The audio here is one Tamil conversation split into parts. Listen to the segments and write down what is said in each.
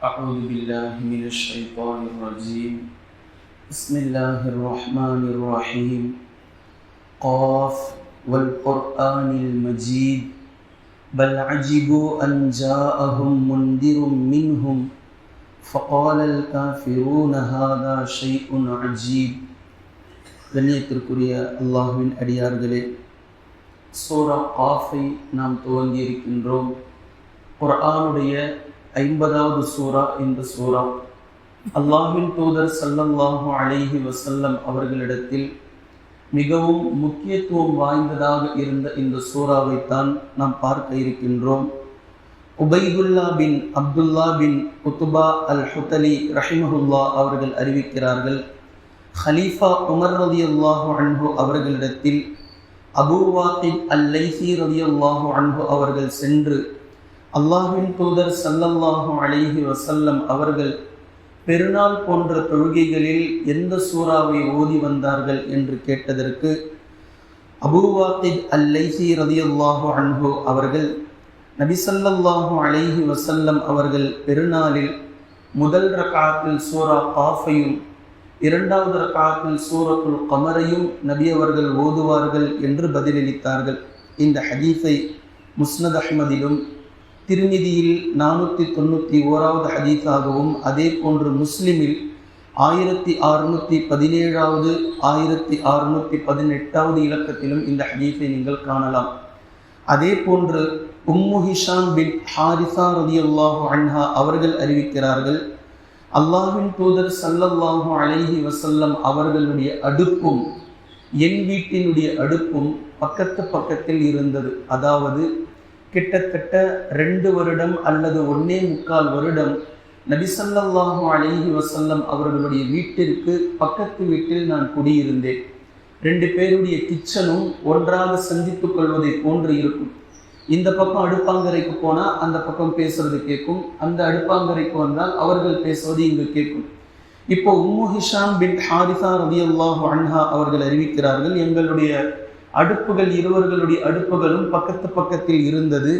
أعوذ بالله من الشيطان الرجيم بسم الله الرحمن الرحيم قاف والقرآن المجيد بل عجبوا أن جاءهم منذر منهم فقال الكافرون هذا شيء عجيب கண்ணியத்திற்குரிய அல்லாஹ்வின் அடியார்களே சூரா காஃபை நாம் துவங்கி இருக்கின்றோம் குர்ஆனுடைய ஐம்பதாவது சூரா இந்த சூரா அல்லாஹ்வின் தூதர் சல்லல்லாஹு அலைஹி வசல்லம் அவர்களிடத்தில் மிகவும் முக்கியத்துவம் வாய்ந்ததாக இருந்த இந்த சூறாவைத்தான் நாம் பார்க்க இருக்கின்றோம். உபைதுல்லா பின் அப்துல்லா பின் குத்துபா அல் ஹுத்தலி ரஹிமஹுல்லா அவர்கள் அறிவிக்கிறார்கள் ஹலீஃபா உமர் ரதி அல்லாஹு அன்ஹு அவர்களிடத்தில் அபூவாத்தின் அல் லைசி ரதி அல்லாஹு அன்ஹு அவர்கள் சென்று அல்லாஹின் தூதர் சல்லல்லாஹும் அலிஹி வசல்லம் அவர்கள் பெருநாள் போன்ற தொழுகைகளில் எந்த சூறாவை ஓதி வந்தார்கள் என்று கேட்டதற்கு அபூவாத்தித் அல்லைஹி ரதியுல்லாஹு அன்ஹு அவர்கள் நபிசல்லாஹு அலைஹி வசல்லம் அவர்கள் பெருநாளில் முதல் ரகாத்தில் சூரா காஃபையும் இரண்டாவது ரகாத்தில் சூரத்துல் கமரையும் நபி அவர்கள் ஓதுவார்கள் என்று பதிலளித்தார்கள். இந்த ஹதீஸை முஸ்னத் அஹ்மதிலும் திருநிதியில் நானூற்றி தொண்ணூற்றி ஓராவது ஹதீஸாகவும் அதே போன்று முஸ்லிமில் ஆயிரத்தி அறுநூற்றி பதினேழாவது ஆயிரத்தி அறுநூற்றி பதினெட்டாவது இலக்கத்திலும் இந்த ஹதீஸை நீங்கள் காணலாம். அதே போன்று உம்மு ஹிஷாம் பின் ஹாரிசா ரதி அல்லாஹு அன்ஹா அவர்கள் அறிவிக்கிறார்கள் அல்லாஹின் தூதர் சல்லல்லாஹு அலைஹி வசல்லம் அவர்களுடைய அடுப்பும் என் வீட்டினுடைய அடுப்பும் பக்கத்து பக்கத்தில் இருந்தது. அதாவது கிட்டத்தட்ட ரெண்டு வருடம் அல்லது ஒன்னே முக்கால் வருடம் நபிசல்லாஹு அலிஹி வசல்லம் அவர்களுடைய வீட்டிற்கு பக்கத்து வீட்டில் நான் குடியிருந்தேன். ரெண்டு பேருடைய கிச்சனும் ஒன்றாக சந்தித்துக் கொள்வதை போன்று இருக்கும். இந்த பக்கம் அடுப்பாங்கரைக்கு போனால் அந்த பக்கம் பேசுறது கேட்கும். அந்த அடுப்பாங்கரைக்கு வந்தால் அவர்கள் பேசுவது இங்கு கேட்கும். இப்போ உம்மு ஹிஷாம் பின் ஹாரிசா ரவி அல்லாஹு அன்ஹா அவர்கள் அறிவிக்கிறார்கள் எங்களுடைய அடுப்புகள் இருவர்களுடைய அடுப்புகளும் பக்கத்து பக்கத்தில் இருந்தது.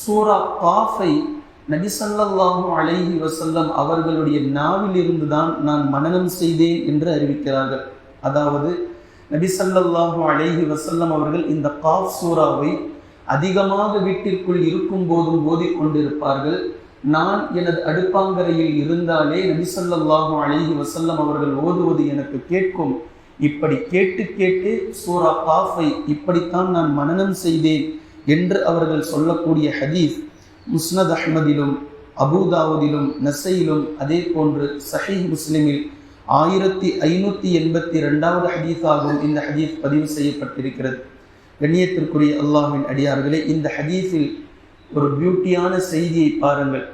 சூரா காஃபை நபிசல்லாஹு அலைஹி வசல்லம் அவர்களுடைய நாவில் இருந்துதான் நான் மனநம் செய்தேன் என்று அறிவிக்கிறார்கள். அதாவது நபிசல்லாஹு அலைஹி வசல்லம் அவர்கள் இந்த காஃப் சூறாவை அதிகமாக வீட்டிற்குள் இருக்கும் போதும் ஓதிக் கொண்டிருப்பார்கள். நான் எனது அடுப்பாங்கரையில் இருந்தாலே நபிசல்லாஹு அலைஹி வசல்லம் அவர்கள் ஓதுவது எனக்கு கேட்கும். இப்படி கேட்டு கேட்டு சூரா காஃபை இப்படித்தான் நான் மனனம் செய்தேன் என்று அவர்கள் சொல்லக்கூடிய ஹதீஸ் முஸ்னத் அஹ்மதிலும் அபுதாவுதிலும் நசையிலும் அதே போன்று சஹீஹ் முஸ்லிமில் ஆயிரத்தி ஐநூற்றி எண்பத்தி ரெண்டாவது ஹதீஸாகவும் இந்த ஹதீஸ் பதிவு செய்யப்பட்டிருக்கிறது. கண்ணியத்திற்குரிய அல்லாஹின் அடியார்களே இந்த ஹதீஸில் ஒரு பியூட்டியான செய்தியை பாருங்கள்.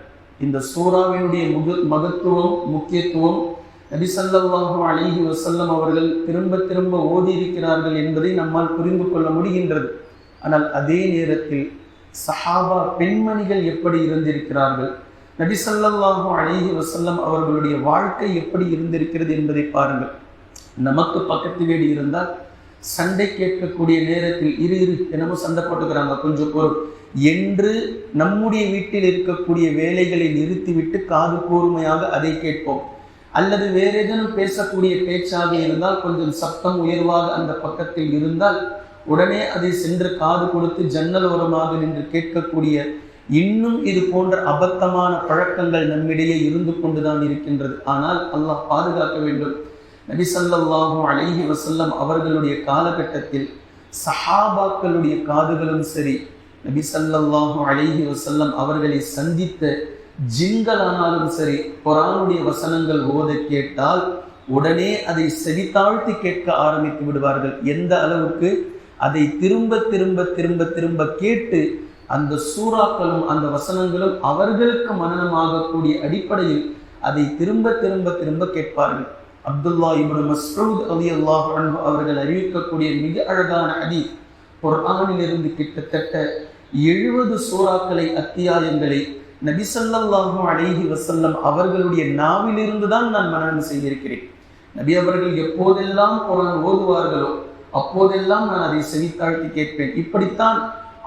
இந்த சூறாவினுடைய முக மகத்துவம் முக்கியத்துவம் நபிசல்லாஹு அலிஹி வசல்லம் அவர்கள் திரும்ப திரும்ப ஓதி இருக்கிறார்கள் என்பதை நம்மால் புரிந்து கொள்ள முடிகின்றது. ஆனால் அதே நேரத்தில் சஹாபா பெண்மணிகள் எப்படி இருந்திருக்கிறார்கள்? நபிசல்லாஹு அலிஹி வசல்லம் அவர்களுடைய வாழ்க்கை எப்படி இருந்திருக்கிறது என்பதை பாருங்கள். நமக்கு பக்கத்து வீடு இருந்தால் சண்டை கேட்கக்கூடிய நேரத்தில் இரு இரு என்னமோ சண்டை போட்டுக்கிறாங்க. கொஞ்சம் பொருள் என்று நம்முடைய வீட்டில் இருக்கக்கூடிய வேலைகளை நிறுத்திவிட்டு காது கூர்மையாக அதை கேட்போம். அல்லது வேறு ஏதேனும் பேசக்கூடிய பேச்சாக இருந்தால் கொஞ்சம் சத்தம் உயர்வாக அந்த பக்கத்தில் இருந்தால் உடனே அதை சென்று காது கொடுத்து ஜன்னல் ஓரமாக நின்று கேட்கக்கூடிய இன்னும் இது போன்ற அபத்தமான பழக்கங்கள் நம்மிடையே இருந்து கொண்டுதான் இருக்கின்றது. ஆனால் அல்லாஹ் பாதுகாக்க வேண்டும். நபிசல்லாஹூ அழகி வசல்லம் அவர்களுடைய காலகட்டத்தில் சஹாபாக்களுடைய காதுகளும் சரி நபி சல்லாஹும் அழகி வசல்லம் அவர்களை சந்தித்த ஜிங்களானாலும் சரி குரானுடைய வசனங்கள் ஓத கேட்டால் உடனே அதை செவித்தாழ்த்தி கேட்க ஆரம்பித்து விடுவார்கள். எந்த அளவுக்கு? அதை திரும்ப திரும்ப திரும்ப திரும்ப கேட்டு அந்த சூறாக்களும் அந்த வசனங்களும் அவர்களுக்கு மனநமாகக்கூடிய அடிப்படையில் அதை திரும்ப திரும்ப திரும்ப கேட்பார்கள். அப்துல்லா இப்னு மஸ்ரூத் அலி அல்லாஹ் அவர்கள் அறிவிக்கக்கூடிய மிக அழகான அடி குர்ஆனிலிருந்து கிட்டத்தட்ட எழுபது சூறாக்களை அத்தியாயங்களை நபிசல்லாஹு அலைஹி வசல்லம் அவர்களுடைய நாவிலிருந்து தான் நான் மனநம் செய்திருக்கிறேன். நபி அவர்கள் எப்போதெல்லாம் குரான் ஓதுவார்களோ அப்போதெல்லாம் நான் அதை செவித்தாழ்த்தி கேட்பேன். இப்படித்தான்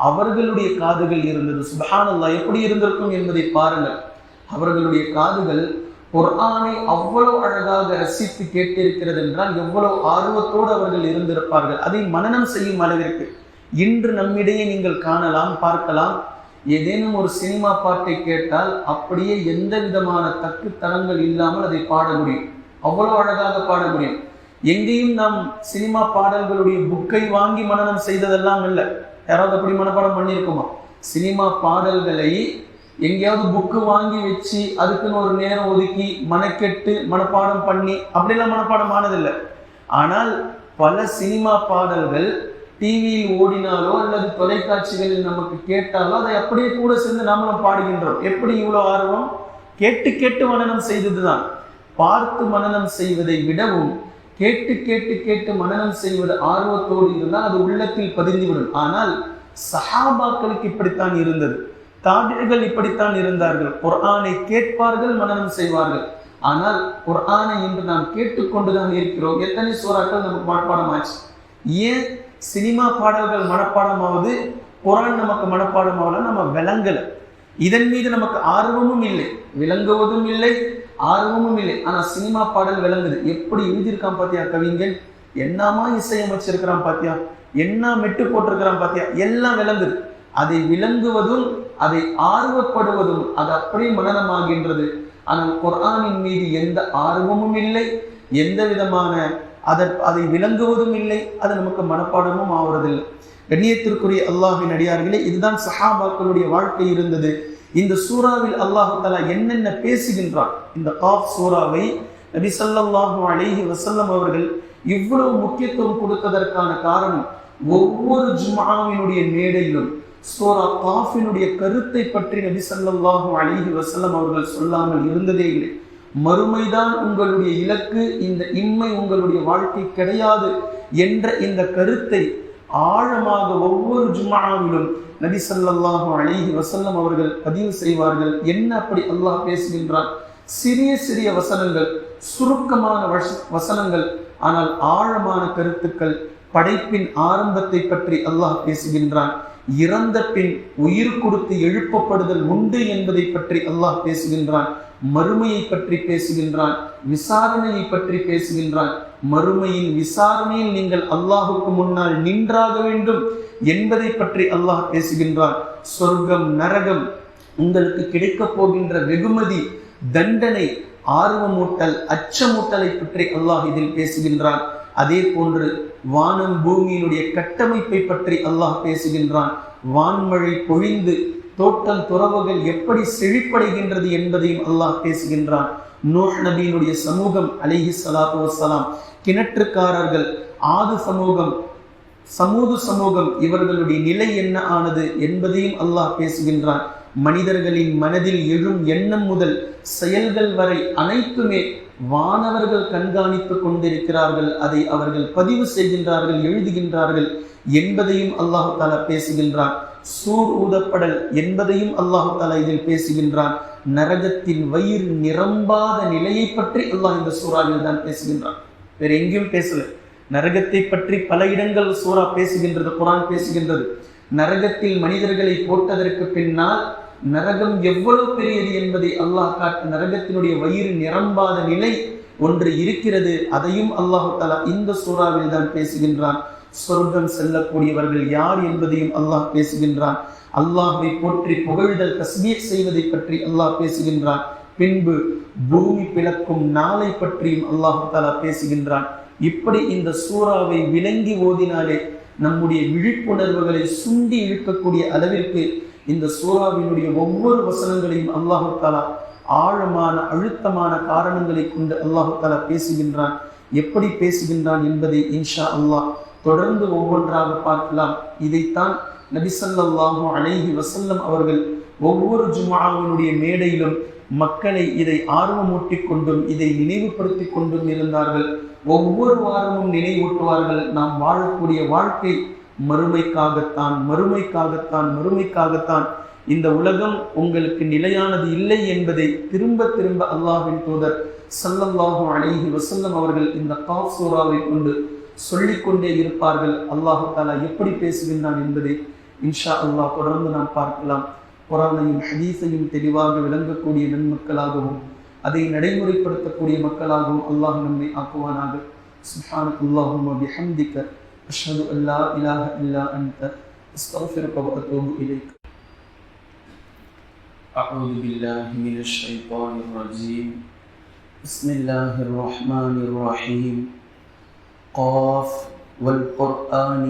அவர்களுடைய காதுகள் இருந்தது. சுபஹானல்லா எப்படி இருந்திருக்கும் என்பதை பாருங்கள். அவர்களுடைய காதுகள் குர்ஆனை அவ்வளவு அழகாக ரசித்து கேட்டிருக்கிறது என்றால் எவ்வளவு ஆர்வத்தோடு அவர்கள் இருந்திருப்பார்கள். அதை மனனம் செய்யும் அளவிற்கு இன்று நம்மிடையே நீங்கள் காணலாம் பார்க்கலாம். ஏதேனும் ஒரு சினிமா பாட்டை கேட்டால் அப்படியே எந்த விதமான தக்கு தளங்கள் இல்லாமல் அதை பாட முடியும். அவ்வளவு அழகாக பாட முடியும். எங்கேயும் நாம் சினிமா பாடல்களுடைய புக்கை வாங்கி மனனம் செய்ததெல்லாம் இல்லை. யாராவது அப்படி மனப்பாடம் பண்ணியிருக்குமா? சினிமா பாடல்களை எங்கேயாவது புக்கு வாங்கி வச்சு அதுக்குன்னு ஒரு நேரம் ஒதுக்கி மனக்கெட்டு மனப்பாடம் பண்ணி அப்படிலாம் மனப்பாடம் ஆனதில்லை. ஆனால் பல சினிமா பாடல்கள் டிவியில் ஓடினாலோ அல்லது தொலைக்காட்சிகளில் நமக்கு கேட்டாலோ அதை அப்படியே கூட சேர்ந்து நாமளும் பாடுகின்றோம். எப்படி இவ்வளோ ஆர்வம்? கேட்டு கேட்டு மன்னனம் செய்தது தான் பார்த்து மனநம் செய்வதை விடவும் கேட்டு கேட்டு கேட்டு மனநம் செய்வது ஆர்வத்தோடு இருந்தால் அது உள்ளத்தில் பதிந்துவிடும். ஆனால் சஹாபாக்களுக்கு இப்படித்தான் இருந்தது. தாபிகள் இப்படித்தான் இருந்தார்கள். குர்ஆனை கேட்பார்கள் மனநம் செய்வார்கள். ஆனால் குர்ஆனை இன்று நாம் கேட்டுக்கொண்டுதான் இருக்கிறோம். எத்தனை சூறாக்கள் நமக்கு மனப்பாடம் ஆச்சு ஏன் சினிமா பாடல்கள் மனப்பாடமாவது குரான் நமக்கு மனப்பாடமாவது நம்ம விளங்கலை. இதன் மீது நமக்கு ஆர்வமும் இல்லை. விளங்குவதும் இல்லை ஆர்வமும் இல்லை. ஆனா சினிமா பாடல் விளங்குது. எப்படி எழுதியிருக்கான் பாத்தியா கவிஞன்? என்னமா இசையமைச்சிருக்கிறான் பாத்தியா? என்ன மெட்டு போட்டிருக்கிறான் பாத்தியா? எல்லாம் விளங்குது. அதை விளங்குவதும் அதை ஆர்வப்படுவதும் அது அப்படியே மனநமாகின்றது. ஆனால் குரானின் மீது எந்த ஆர்வமும் இல்லை. எந்த விதமான அதை அதை விளங்குவதும் இல்லை அது நமக்கு மனப்பாடமும் ஆவறதில்லை. கண்ணியத்திற்குரிய அல்லாஹின் அடியார்களே இதுதான் சஹாபாக்களுடைய வாழ்க்கை இருந்தது. இந்த சூறாவில் அல்லாஹு தலா என்னென்ன பேசுகின்றான்? இந்த காஃப் சூறாவை நபி சல்லாஹூ அலைஹி வசல்லம் அவர்கள் இவ்வளவு முக்கியத்துவம் கொடுத்ததற்கான காரணம் ஒவ்வொரு ஜுமாவினுடைய மேடையிலும் சூரா காஃபினுடைய கருத்தை பற்றி நபி சல்லாஹூ அலைஹி வசல்லம் அவர்கள் சொல்லாமல் இருந்ததே இல்லை. மறுமைதான் உங்களுடைய இலக்கு இந்த இம்மை உங்களுடைய வாழ்க்கை கிடையாது என்ற இந்த கருத்தை ஆழமாக ஒவ்வொரு ஜுமாவிலும் நபி ஸல்லல்லாஹு அலைஹி வசல்லம் அவர்கள் பதிவு செய்வார்கள். என்ன அப்படி அல்லாஹ் பேசுகின்றான்? சிறிய சிறிய வசனங்கள் சுருக்கமான வச- வசனங்கள் ஆனால் ஆழமான கருத்துக்கள் படைப்பின் ஆரம்பத்தை பற்றி அல்லாஹ் பேசுகின்றான். இறந்த பின் உயிர் கொடுத்து எழுப்பப்படுதல் உண்டு என்பதை பற்றி அல்லாஹ் பேசுகின்றான். மறுமையை பற்றி பேசுகின்றான் விசாரணையை பற்றி பேசுகின்றான். மறுமையின் விசாரணையில் நீங்கள் அல்லாஹுக்கு முன்னால் நின்றாக வேண்டும் என்பதை பற்றி அல்லாஹ் பேசுகின்றான். சொர்க்கம் நரகம் உங்களுக்கு கிடைக்கப் போகின்ற வெகுமதி தண்டனை ஆர்வமூட்டல் அச்சமூட்டலை பற்றி அல்லாஹ் இதில் பேசுகின்றான். அதே போன்று வானம் பூமியினுடைய கட்டமைப்பை பற்றி அல்லாஹ் பேசுகின்றான். வான்மழை பொழிந்து தோட்டல் துறவுகள் எப்படி செழிப்படைகின்றது என்பதையும் அல்லாஹ் பேசுகின்றான். நூஹ் நபியினுடைய சமூகம் அலிஹி சலாத்து வசலாம் கிணற்றுக்காரர்கள் ஆது சமூகம் சமூக சமூகம் இவர்களுடைய நிலை என்ன ஆனது என்பதையும் அல்லாஹ் பேசுகின்றான். மனிதர்களின் மனதில் எழும் எண்ணம் முதல் செயல்கள் வரை அனைத்துமே வானவர்கள் கண்காணித்துக் கொண்டிருக்கிறார்கள். அதை அவர்கள் பதிவு செய்கின்றார்கள் எழுதுகின்றார்கள் என்பதையும் அல்லாஹு தாலா பேசுகின்றான். சூர் ஊதப்படல் என்பதையும் அல்லாஹு தாலா இதில் பேசுகின்றான். நரகத்தின் வயிறு நிரம்பாத நிலையை பற்றி அல்லாஹ் இந்த சூறாவில் தான் பேசுகின்றான். வேற எங்கேயும் பேசல. நரகத்தை பற்றி பல இடங்கள் சூறா பேசுகின்றது குரான் பேசுகின்றது. நரகத்தில் மனிதர்களை போட்டதற்கு பின்னால் நரகம் எவ்வளவு பெரியது என்பதை அல்லாஹ் காட்டு நரகத்தினுடைய வயிறு நிரம்பாத நிலை ஒன்று இருக்கிறது. அதையும் அல்லாஹு தாலா இந்த சூறாவில் தான் பேசுகின்றான். சொர்க்கம் செல்லக்கூடியவர்கள் யார் என்பதையும் அல்லாஹ் பேசுகின்றான். அல்லாஹை போற்றி புகழ்தல் தஸ்மீர் செய்வதை பற்றி அல்லாஹ் பேசுகின்றான். பின்பு பூமி பிளக்கும் நாளை பற்றியும் அல்லாஹு தஆலா பேசுகின்றான். இப்படி இந்த சூறாவை விளங்கி ஓதினாலே நம்முடைய விழிப்புணர்வுகளை சுண்டி இழுக்கக்கூடிய அளவிற்கு இந்த சூறாவினுடைய ஒவ்வொரு வசனங்களையும் அல்லாஹு தஆலா ஆழமான அழுத்தமான காரணங்களை கொண்டு அல்லாஹு தஆலா பேசுகின்றான். எப்படி பேசுகின்றான் என்பதை இன்ஷா அல்லாஹ் தொடர்ந்து ஒவ்வொன்றாக பார்க்கலாம். இதைத்தான் நபி அலைஹி வசல்லம் அவர்கள் ஒவ்வொரு ஜுமாவினுடைய மேடையிலும் மக்களை இதை ஆர்வமூட்டிக் கொண்டும் இதை நினைவுபடுத்தி கொண்டும் இருந்தார்கள். ஒவ்வொரு வாரமும் நினைவூட்டுவார்கள் நாம் வாழக்கூடிய வாழ்க்கை மறுமைக்காகத்தான் மறுமைக்காகத்தான் மறுமைக்காகத்தான். இந்த உலகம் உங்களுக்கு நிலையானது இல்லை என்பதை திரும்ப திரும்ப அல்லாஹ்வின் தூதர் சல்லல்லாஹு அலைஹி வசல்லம் அவர்கள் இந்த காஃப் சூறாவை கொண்டு சொல்லிக்கொண்டே இருப்பார்கள் அல்லாஹு தாலா எப்படி பேசுகின்றான் என்பதை இன்ஷா அல்லாஹ் தொடர்ந்து நாம் பார்க்கலாம் குரானையும் ஹதீஸையும் தெளிவாக விளங்கக்கூடிய நன்மக்களாகவும் அதை நடைமுறைப்படுத்தக்கூடிய மக்களாகவும் அல்லாஹ் நம்மை ஆக்குவானாக சுப்ஹானக் அல்லாஹும்ம பிஹம்திக அஷ்ஹது அல்லா இலாஹ இல்லா அன்த அஸ்தக்ஃபிருக வ அத்தூபு இலைக் أعوذ بالله من الشيطان الرجيم بسم الله الرحمن الرحيم قاف والقرآن